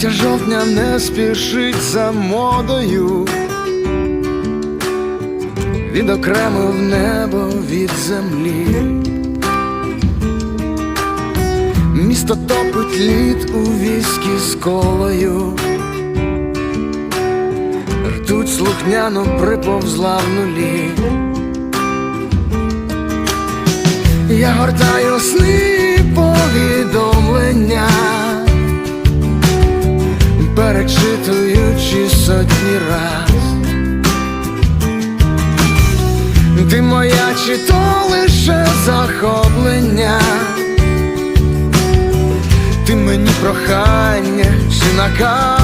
жовтня не спішить за модою, відокремив небо від землі. Місто топить лід у віскі з колою, ртуть слухняно приповзла в нулі. Я гортаю сни сотні раз. Ти моя чи то лише захоплення, ти мені прохання чи наказ.